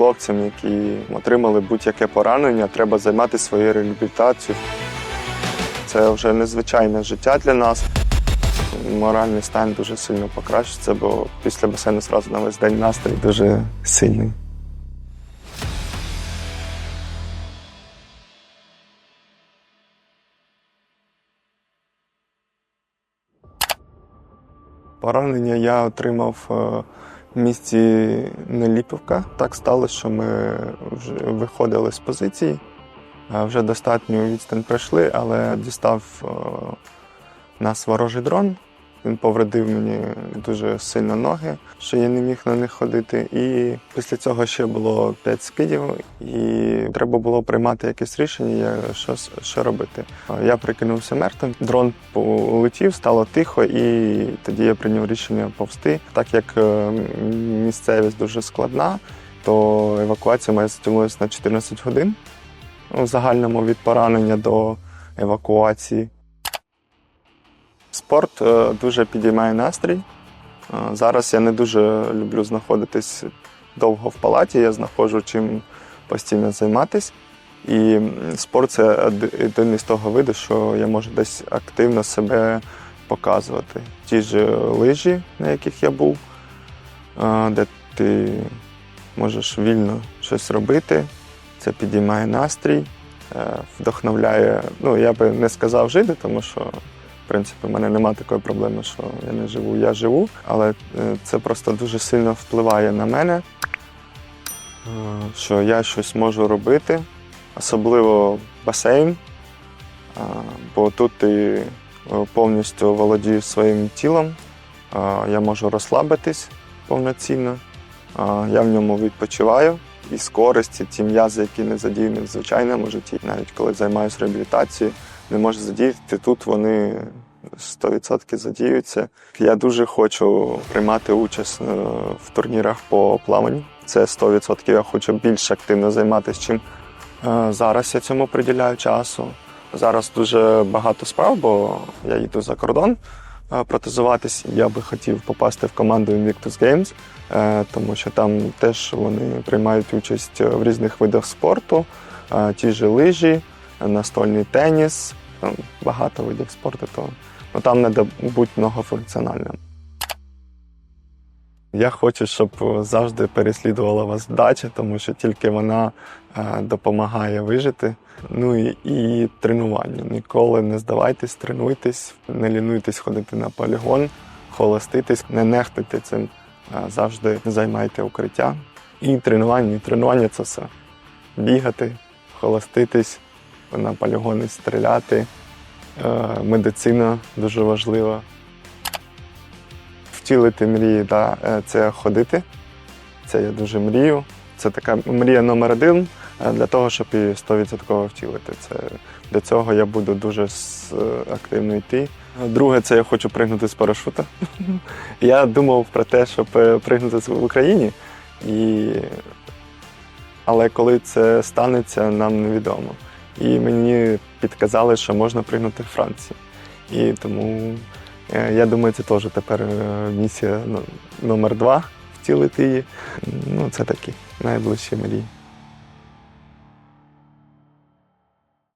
хлопцям, які отримали будь-яке поранення, треба займатися своєю реабілітацією. Це вже незвичайне життя для нас. Моральний стан дуже сильно покращиться, бо після басейну зразу на весь день настрій дуже сильний. Поранення я отримав е, в місті Неліпівка. Так сталося, що ми вже виходили з позиції. Вже достатню відстань пройшли, але дістав нас ворожий дрон. Він повредив мені дуже сильно ноги, що я не міг на них ходити. І після цього ще було 5 скидів, і треба було приймати якесь рішення, що, що робити. Я прикинувся мертвим, дрон полетів, стало тихо, і тоді я прийняв рішення повсти. Так як е, місцевість дуже складна, то евакуація моя затягнулася на 14 годин в загальному від поранення до евакуації. Спорт е, дуже підіймає настрій. Е, Зараз я не дуже люблю знаходитись довго в палаті, я знаходжу чим постійно займатися. І спорт це од- один із того виду, що я можу десь активно себе показувати. Ті ж лижі, на яких я був, е, де ти можеш вільно щось робити, це підіймає настрій, е, вдохновляє. Ну, я би не сказав жити, тому що принципі, в мене немає такої проблеми, що я не живу, я живу, але е, це просто дуже сильно впливає на мене, е, що я щось можу робити, особливо басейн, е, бо тут ти повністю володієш своїм тілом, я можу розслабитись повноцінно, я в ньому відпочиваю. І з користі ті м'язи, які не задіяні в звичайному житті, навіть коли займаюся реабілітацією, не можу задіяти. Тут вони 100% задіються. Я дуже хочу приймати участь е, в турнірах по плаванню. Це 100% я хочу більш активно займатися, чим е, зараз я цьому приділяю часу. Зараз дуже багато справ, бо я їду за кордон е, протезуватись. Я би хотів попасти в команду Invictus Games, тому що там теж вони приймають участь в різних видах спорту, ті ж лижі, настольний теніс, там багато видів спорту, то ну, там треба бути многофункціональним. Я хочу, щоб завжди переслідувала вас вдача, тому що тільки вона е, допомагає вижити. Ну і, і тренування. Ніколи не здавайтесь, тренуйтесь, не лінуйтесь ходити на полігон, холоститись, не нехтуйте цим, е, завжди займайте укриття. І тренування. І тренування це все. Бігати, холоститись, на полігони стріляти. Е, Медицина дуже важлива. Втілити мрії, да, е, це ходити. Це я дуже мрію. Це така мрія номер один е, для того, щоб її 100% втілити. Це, для цього я буду дуже активно йти. Друге, це я хочу пригнути з парашута. Я думав про те, щоб пригнути в Україні, і... але коли це станеться, нам невідомо. І мені підказали, що можна пригнути в Францію. І тому е, я думаю, це теж тепер е, місія ну, номер два втілити її. Ну, це такі найближчі мрії.